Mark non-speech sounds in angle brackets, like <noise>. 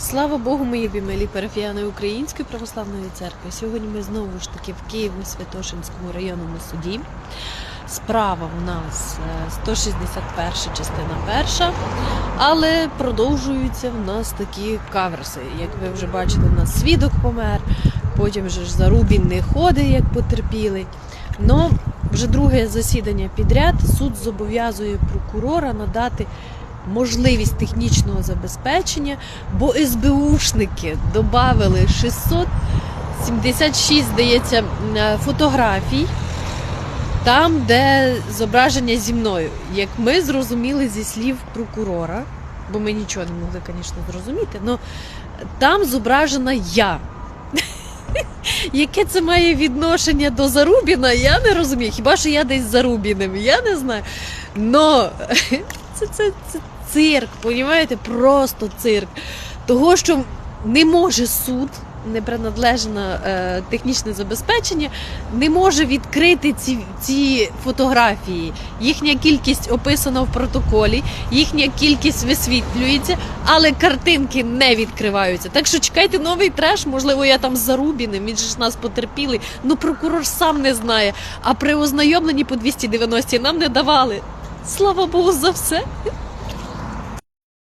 Слава Богу, мої милі парафіяни Української православної церкви. Сьогодні ми знову ж таки в Києво-Святошинському районному суді. Справа у нас е, 161 частина перша, але продовжуються в нас такі каверси. Як ви вже бачили, у нас свідок помер, потім же ж Зарубін не ходить, як потерпілий. Но вже друге засідання підряд суд зобов'язує прокурора надати можливість технічного забезпечення, бо СБУшники додали 676, здається, е, фотографій. Там, де зображення зі мною, як ми зрозуміли зі слів прокурора, бо ми нічого не могли, звісно, зрозуміти, але там зображена я. <laughs> Яке це має відношення до Зарубіна, я не розумію. Хіба що я десь Зарубіним, я не знаю. Но <laughs> це, це, це цирк, понімаєте? Просто цирк. Того, що не може суд, не принадлежне е, технічне забезпечення, не може відкрити ці, ці фотографії. Їхня кількість описана в протоколі, їхня кількість висвітлюється, але картинки не відкриваються. Так що чекайте новий треш, можливо, я там Зарубіним, він ж нас потерпілий. Ну прокурор сам не знає. А при ознайомленні по 290 нам не давали. Слава Богу за все.